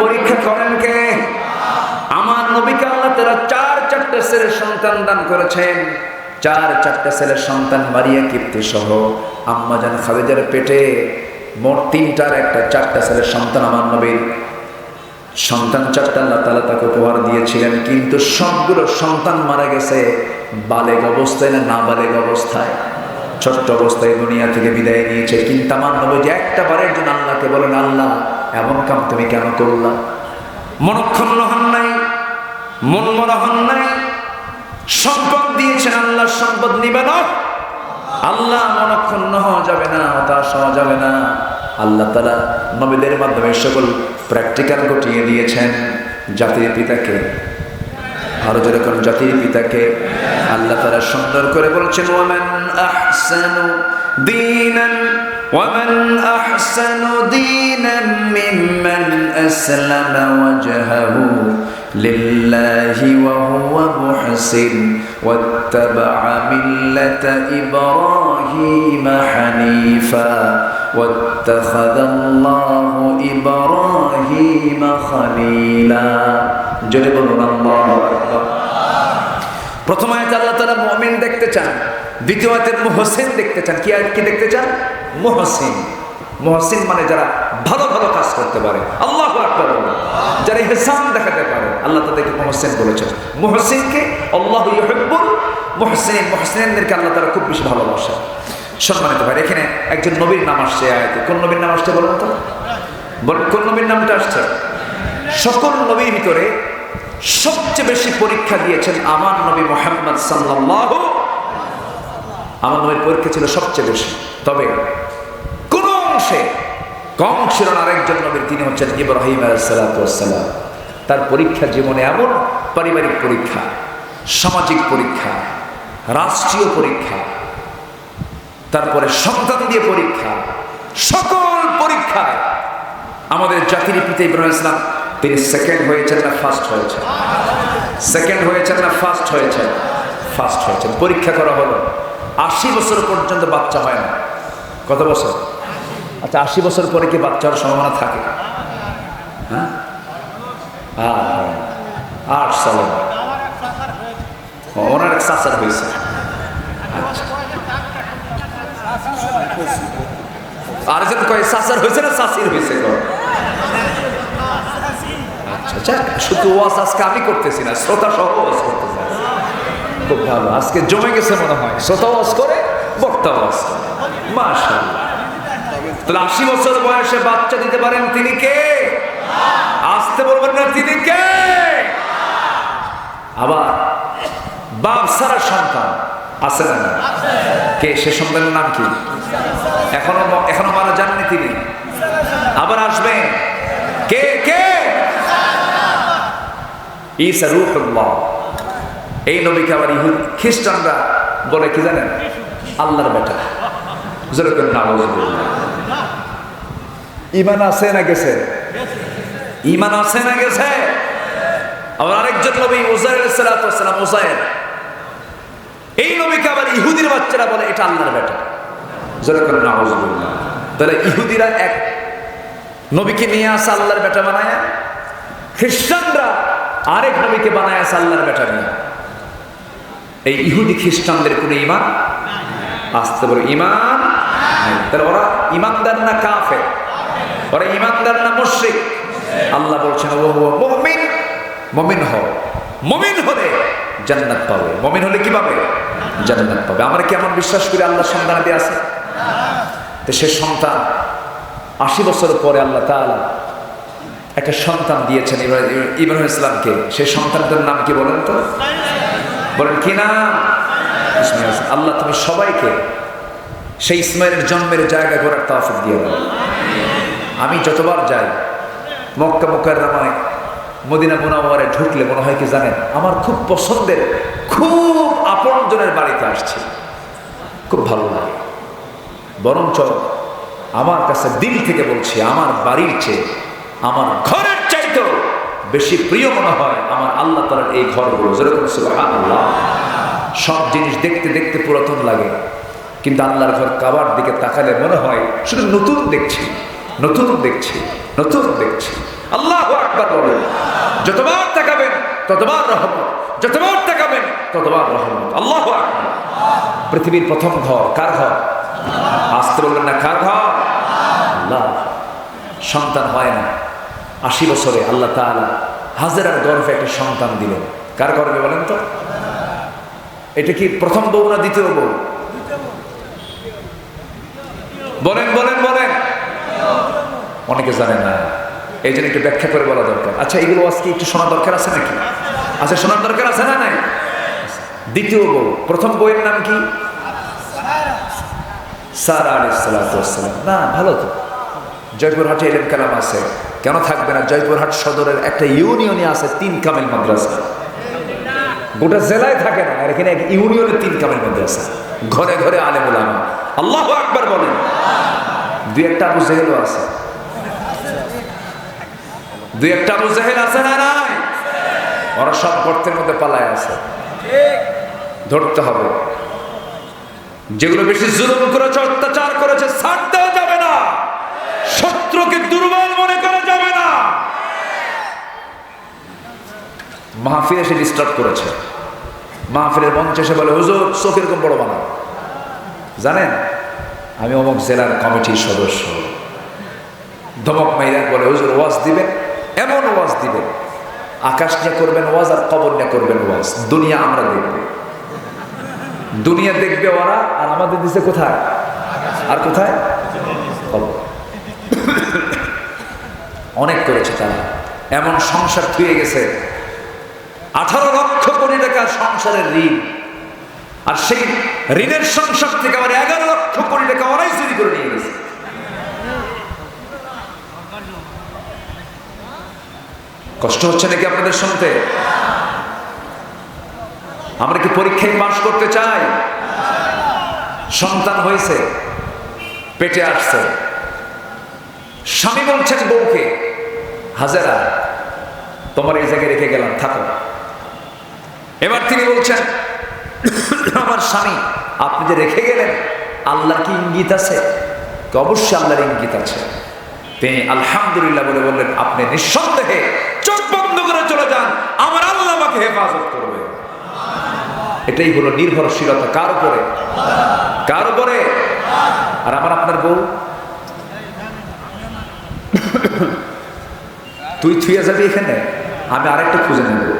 পরীক্ষা করেন কে? আমার নবীকে আল্লাহ তারা চার চারটে ছেলের সন্তান দান করেছেন। চার চারটে ছেলের সন্তান মারিয়া কীর্তি সহ। আম্মাজান খালেদার পেটে মোট তিনটার একটা চারটা ছেলের সন্তান আমার নবীর। সন্তান চারটা আল্লাহ তালা তাকে উপহার দিয়েছিলেন, কিন্তু সবগুলো সন্তান মারা গেছে বালেগ অবস্থায় না না বালেগ অবস্থায়। ছোট্ট অবস্থায় দুনিয়া থেকে বিদায় নিয়েছে, কিন্তু আমার নবী যে একটা বারের জন্য আল্লাহকে বলেন, আল্লাহ এমন কাম তুমি কেন করলা? মনক্ষণ্ণ হন নাই মন মরা হন নাই, সম্পদ দিয়েছেন আল্লাহ, সম্পদ নিবে না। আল্লাহ মনক্ষণ্ণ হওয়া যাবে না, হতাশ হওয়া যাবে না। আল্লাহ তারা নবীদের মাধ্যমে সকল প্র্যাকটিক্যাল ঘটিয়ে দিয়েছেন। জাতির পিতাকে, আরও যেরকম জাতির পিতাকে। আল্লাহ তারা সুন্দর করে বলছেন, ওয়ামান আহসানু দীনান ومن أحسن دينا ممن أسلم وجهه لله وهو محسن واتبع ملة إبراهيم حنيفا واتخذ الله إبراهيم خليلا. جرب الله. أكبر প্রথম আয়াতে আল্লাহ তাআলা মুমিন দেখতে চান, দ্বিতীয় আয়াতে মুহসিন দেখতে চান। কি কি দেখতে চান? মুহসিন। মুহসিন মানে যারা ভালো ভালো কাজ করতে পারে। আল্লাহ আকবার। যারা ইহসান দেখাতে পারে, আল্লাহ তাদেরকে মুহসিন বলেছেন। মুহসিনকে আল্লাহ ইউহিব্বুল মুহসিন। মুহসিনদেরকে আল্লাহ তাআলা খুব বেশি ভালোবাসেন। সম্মানিত ভাই, এখানে একজন নবীর নাম আসছে আয়াতে। কোন নবীর নাম আসছে বলুন তো? বলুন কোন নবীর নামটা আসছে? সকল নবীর ভিতরে সবচেয়ে বেশি পরীক্ষা দিয়েছেন আমার নবী মোহাম্মদ সাল্লাল্লাহু আমার নবীর পরীক্ষা ছিল সবচেয়ে বেশি। তবে কোন অংশে কম ছিল না আরেকজন নবীর তিনি হচ্ছেন ইব্রাহিম আলাইসালাম তার পরীক্ষা জীবনে এমন পারিবারিক পরীক্ষা, সামাজিক পরীক্ষা, রাষ্ট্রীয় পরীক্ষা, তারপরে সন্তান দিয়ে পরীক্ষা, সকল পরীক্ষায় আমাদের জাতির পিতা ইব্রাহিম ইসলাম তিনি সেকেন্ড হয়েছেন না ফার্স্ট হয়েছেন? সেকেন্ড হয়েছেন না ফার্স্ট হয়েছেন? ফার্স্ট হয়েছেন। পরীক্ষা করা হলো। আশি বছর পর্যন্ত বাচ্চা হয় না। কত বছর? আচ্ছা আশি বছর পরে কি বাচ্চা হওয়ার সম্ভাবনা থাকে? হ্যাঁ। আট সালে। ওনার এক হয়েছে। আচ্ছা। আর যেন কয়, চাচার হয়েছে না চাষির হয়েছে? কয় আচ্ছা শুধু ওয়াজ আজকে আমি করতেছি না শ্রোতা সহ ওয়াজ করতেছি খুব ভালো, আজকে জমে গেছে মনে হয়। শ্রোতা ওয়াজ করে, বক্তা ওয়াজ করে। তাহলে আশি বছর বয়সে বাচ্চা দিতে পারেন তিনি কে? আসতে বলবেন না, তিনি কে? আবার বাপ সারা সন্তান আছে না? কে, সে সন্তানের নাম কি? এখনও এখনও মারা যাননি তিনি? আবার আসবেন। কে কে? ঈসা রূহুল্লাহ। এই নবীকে আবার ইহুদ খ্রিস্টানরা বলে কি জানেন? আল্লাহর বেটা। যেরকম নাউজুবিল্লাহ ইমান আছে না গেছে? ইমান আছে না গেছে? আবার আরেকজন নবী ওজাইর সালাম এই নবীকে আবার ইহুদির বাচ্চারা বলে, এটা আল্লাহর বেটা। যেরকম নাউজুবিল্লাহ তাহলে ইহুদিরা এক। নবীকে নিয়ে আসা আল্লাহর বেটা বানায়, খ্রিস্টানরা আরেক নবীকে বানায় আছে আল্লাহর বেটা নিয়ে। এই ইহুদি খ্রিস্টানদের কোনো ইমান? আসতে বলে, ইমান তাহলে ওরা ইমানদার না কাফে ওরা ইমানদার না মুশরিক? আল্লাহ বলছেন মুমিন মুমিন হও। মুমিন হলে জান্নাত পাবে। মুমিন হলে কি পাবে? জান্নাত পাবে। আমরা কি এমন বিশ্বাস করি আল্লাহ সন্তান দিয়ে আছে? তো সে সন্তান আশি বছর পরে আল্লাহ তাআলা একটা সন্তান দিয়েছেন ইব্রাহিম- ইসলামকে। সেই সন্তানটার নাম কি বলেন তো? বলেন, কি নাম? আল্লাহ তুমি সবাইকে সেই ইসমাইলের জন্মের জায়গা করার তাফিক দিয়ে দাও। আমি যতবার যাই, মক্কা মক্কার রামায় মদিনা মুনাওয়ারে ঢুকলে মনে হয় কি জানেন? আমার খুব পছন্দের, খুব আপনজনের বাড়িতে আসছে। খুব ভালো লাগে। বরঞ্চ আমার কাছে দিল থেকে বলছি, আমার বাড়ির চেয়ে আমার ঘরের চাইতেও বেশি প্রিয় মনে হয় আমার আল্লাহ তালার এই ঘরগুলো। যেরকম আল্লাহ সব জিনিস দেখতে দেখতে পুরাতন লাগে, কিন্তু আল্লাহর ঘর কাবার দিকে তাকালে মনে হয় শুধু নতুন দেখছি নতুন দেখছি নতুন দেখছি। আল্লাহ যতবার তাকাবেন ততবার রহমত, যতবার তাকাবেন ততবার রহমত। আল্লাহ পৃথিবীর প্রথম ঘর কার ঘর? আসতে বলবেন না, কার ঘর? আল্লাহ। সন্তান হয় না। আশি বছরে আল্লাহ তাআলা হাজারার গর্ভে একটা সন্তান দিলেন। কার গর্ভে বলেন তো? এটা কি প্রথম বউ না দ্বিতীয় বউ? বলেন বলেন বলেন। অনেকে জানে না। এই জন্য একটু ব্যাখ্যা করে বলা দরকার। আচ্ছা এগুলো আজকে একটু শোনা দরকার আছে নাকি? আচ্ছা শোনার দরকার আছে না নাই? দ্বিতীয় বউ, প্রথম বইয়ের নাম কি? সারা আলী সালাম। না, ভালো তো। জয়পুরহাটে এলেম কালাম আছে। কেন থাকবে না? জয়পুরহাট সদরের একটা ইউনিয়নে আছে তিন কামিল মাদ্রাসা। গোটা জেলায় থাকে না, আর এখানে এক ইউনিয়নের তিন কামিল মাদ্রাসা। ঘরে ঘরে আলেম। ওলামা আল্লাহ আকবার বলেন। দুই একটা আবু জেহেলও আছে। দুই একটা আবু জেহেল আছে না নাই? ওরা সব গর্তের মধ্যে পালায় আছে। ধরতে হবে। যেগুলো বেশি জুলুম করেছে, অত্যাচার করেছে ছাড় দেওয়া যাবে না। শত্রুকে দুর্বল মনে করা যাবে না। মাহফিল এসে ডিস্টার্ব করেছে। মাহফিলের মঞ্চে এসে বলে, হুজুর, চোখ এরকম বড় বানাও জানেন, আমি অমুক জেলার কমিটির সদস্য। ধমক মাইরা বলে, হুজুর, ওয়াজ দিবেন? এমন ওয়াজ দিবেন? আকাশ নিয়ে করবেন ওয়াজ আর কবর নিয়ে করবেন ওয়াজ। দুনিয়া আমরা দেখব। দুনিয়া দেখবে ওরা আর আমাদের দিছে কোথায়? আর কোথায়? কবর। অনেক করেছে তারা। এমন সংসার থুয়ে গেছে। আঠারো লক্ষ কোটি টাকা সংসারের ঋণ। আর সেই ঋণের সংসার থেকে আবার এগারো লক্ষ কোটি টাকা ওরাই চুরি করে নিয়ে গেছে। কষ্ট হচ্ছে নাকি আপনাদের শুনতে? আমরা কি পরীক্ষায় পাশ করতে চাই? সন্তান হয়েছে, পেটে আসছে। স্বামী বলছেন বউকে, হাজারা, তোমার এই জায়গায় রেখে গেলাম, থাকো। এবার তিনি বলছেন, আমার স্বামী, আপনি যে রেখে গেলেন, আল্লাহর কি ইঙ্গিত আছে? অবশ্যই আল্লাহর ইঙ্গিত আছে। তিনি আলহামদুলিল্লাহ বলে বললেন, আপনি নিঃসন্দেহে চোখ বন্ধ করে চলে যান, আমার আল্লাহ আমাকে হেফাজত করবে। এটাই হলো নির্ভরশীলতা, কার উপরে? কার উপরে? আর আমার আপনার বউ? তুই থুয়ে যাবি এখানে? আমি আরেকটা খুঁজে নেব।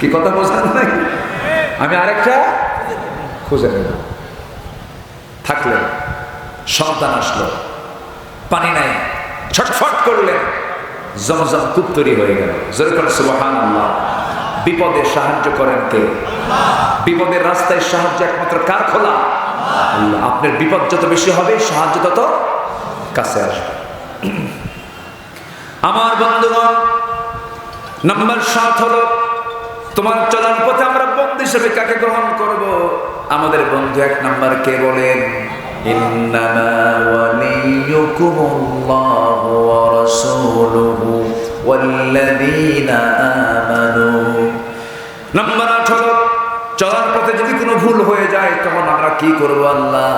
কি কথা বোঝান নাই? আমি আরেকটা খুঁজে নেব। থাকলেন সন্তান আসলো। পানি নাই। ছটফট করলেন। জমজম কূপ তৈরি হয়ে গেল। যেরকম সুবহান আল্লাহ বিপদে সাহায্য করেন কে? বিপদের রাস্তায় সাহায্য একমাত্র কার খোলা? আপনার বিপদ যত বেশি হবে, সাহায্য তত কাছে আসবে। আমার বন্ধুগণ নাম্বার সাত হলো তোমার চলার পথে আমরা বন্ধু হিসেবে কাকে গ্রহণ করব আমাদের বন্ধু এক নাম্বার কে বলেন إنما وليكم الله ورسوله والذين آمنوا নাম্বার আঠারো চলার পথে যদি কোনো ভুল হয়ে যায় তখন আমরা কি করব আল্লাহ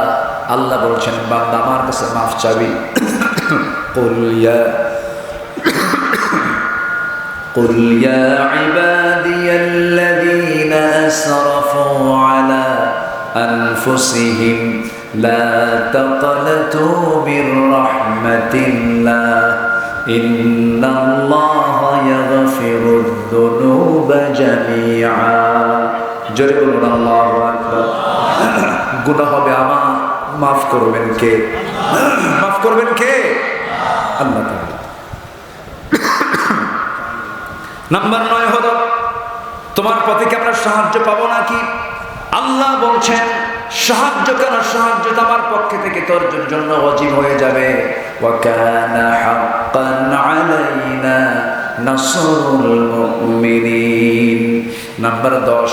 আল্লাহ বলছেন বান্দা আমার কাছে মাফ চাবি قل يا قل يا عبادي الذين أسرفوا على أنفسهم لا تقنطوا من رحمة الله إن الله يغفر الذنوب جميعا জোরে বলুন আল্লাহ আকবার গুনাহ হবে আমার মাফ করবেন কে মাফ করবেন কে আল্লাহ তাআলা নাম্বার নয় হলো, তোমার পথে কি আমরা সাহায্য পাবো নাকি? আল্লাহ বলছেন, সাহায্য কেন? সাহায্য আমার পক্ষে থেকে তোর জন্য অজীব হয়ে যাবে। নাম্বার 10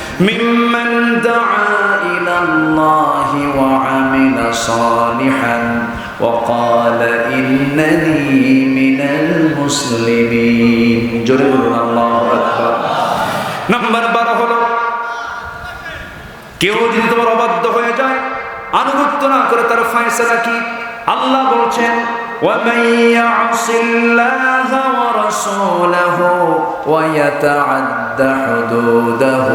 ممن دعا إلى الله وعمل صالحا وقال إنني من المسلمين جرب الله أكبر নাম্বার বারো হলো কেউ যদি তোমার অবাধ্য হয়ে যায় আনুগত্য না করে তার ফায়সালা কি আল্লাহ বলছেন ومن يعص الله ورسوله ويتعد حدوده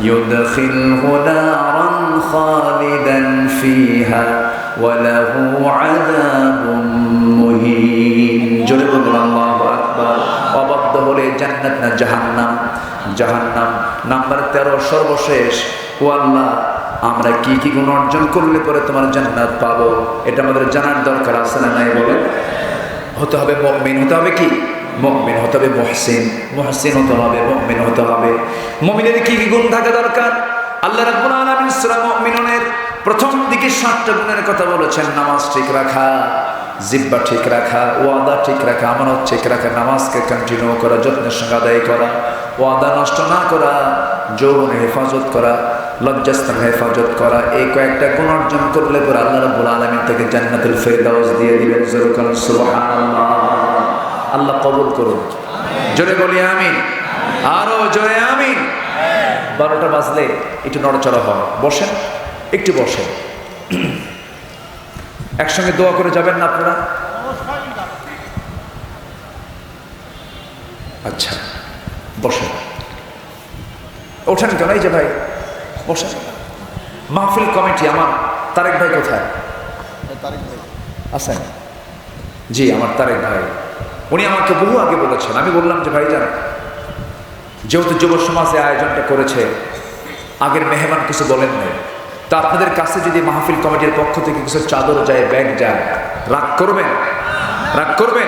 يدخله نارا خالدا فيها وله عذاب مهين جرب الله أكبر অবাধ্য হলে জান্নাত না জাহান্নাম জাহান্নাম নাম্বার তেরো সর্বশেষ ও আল্লাহ আমরা কি কি গুণ অর্জন করলে পরে তোমার জান্নাত পাবো? এটা আমাদের জানার দরকার, আছে না নাই বলে হতে হবে মমিন, হতে হবে কি? মমিন, হতে হবে মহসিন। মহসিন হতে হবে, মমিন হতে হবে। মমিনের কি কি গুণ থাকা দরকার? আল্লাহ রাব্বুল আলামিন সূরা প্রথম দিকে সাতটা গুণের কথা বলেছেন, নামাজ ঠিক রাখা, জিব্বা ঠিক রাখা, ওয়াদা ঠিক রাখা, আমানত ঠিক রাখা, নামাজকে কন্টিনিউ করা, যত্নের সঙ্গে আদায় করা, ওয়াদা নষ্ট না করা, যৌবনের হেফাজত করা লজ্জাস্থানের হেফাজত করা এই কয়েকটা গুণ অর্জন করলে পরে আল্লাহ রাব্বুল আলামিন থেকে জান্নাতুল ফেরদাউস দিয়ে দিবেন। জোরকান আল্লাহ কবুল করুন। জোরে বলি আমিন। আরও জোরে আমিন। বারোটা বাজলে একটু নড়চড়া হয় বসেন একটু বসেন। একসঙ্গে দোয়া করে যাবেন না আপনারা? আচ্ছা বসেন। ওঠেন কেন? এই যে ভাই বসেন। মাহফিল কমিটি আমার তারেক ভাই কোথায়? আছেন? জি আমার তারেক ভাই। উনি আমাকে বহু আগে বলেছেন। আমি বললাম যে ভাই যান। যেহেতু যুব সমাজে আয়োজনটা করেছে আগের মেহমান কিছু বলেন নাই। তা আপনাদের কাছে যদি মাহফিল কমিটির পক্ষ থেকে কিছু চাদর যায় ব্যাগ যায় রাগ করবেন? রাগ করবেন?